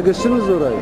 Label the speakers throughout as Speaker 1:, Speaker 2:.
Speaker 1: geçtiniz orayı.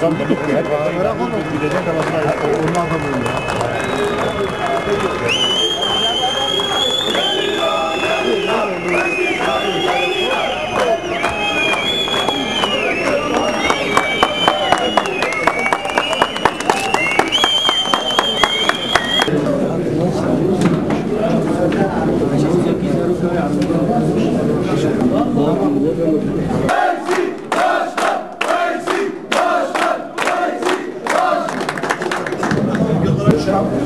Speaker 1: Zam dedik ki. Bırak onu. Gidecek arasına. Onu adamım ya.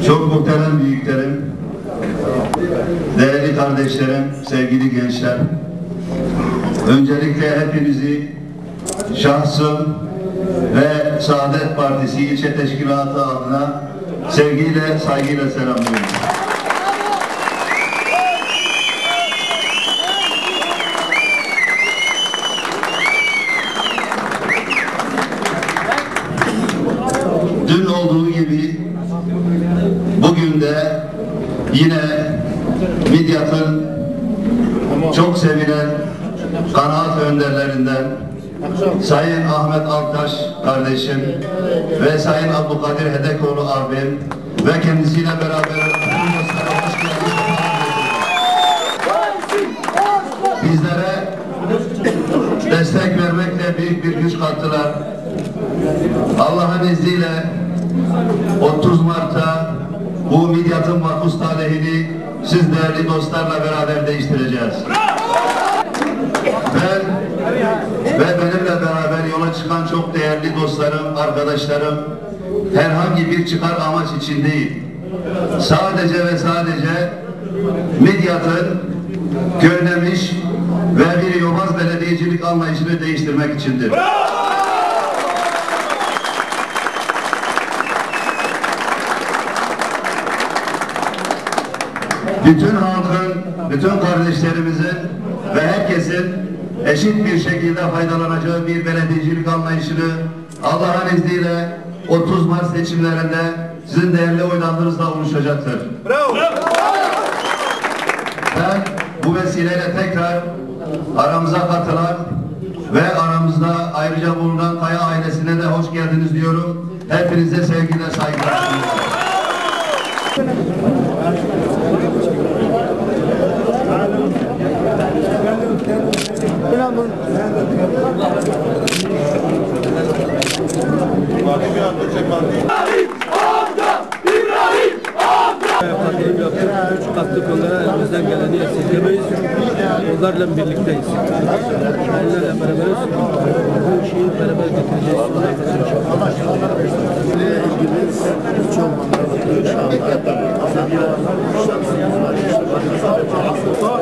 Speaker 2: Çok muhterem büyüklerim, değerli kardeşlerim, sevgili gençler. Öncelikle hepinizi şahsım ve Saadet Partisi ilçe teşkilatı adına sevgiyle, saygıyla selamlıyorum. De yine Midyat'ın çok sevilen kanaat önderlerinden Sayın Ahmet Altaş kardeşim ve Sayın Abdülkadir Hedekoğlu abim ve kendisiyle beraber. Bizlere destek vermekle büyük bir güç kattılar. Allah'ın izniyle 30 Mart'ta bu Midyat'ın makbuz talihini siz değerli dostlarla beraber değiştireceğiz. Ben ve benimle beraber yola çıkan çok değerli dostlarım, arkadaşlarım herhangi bir çıkar amaç için değil. Sadece ve sadece Midyat'ın gönlemiş ve bir yobaz belediyecilik anlayışını değiştirmek içindir. Bütün halkın, bütün kardeşlerimizin ve herkesin eşit bir şekilde faydalanacağı bir belediyecilik anlayışını Allah'ın izniyle 30 Mart seçimlerinde sizin değerli oylarınızla oluşacaktır. Ben bu vesileyle tekrar aramıza katılan ve aramızda ayrıca bulunan Kaya ailesine de hoş geldiniz diyorum. Hepinize sevgiler, saygılar sunuyorum.
Speaker 3: Parti'nin yaptığı küçük katkı konulara elimizden geleni esirgemeyiz. Onlarla birlikteyiz. Onlarla beraberiz. Bu işi beraber getireceğiz.
Speaker 4: Şunu bir anons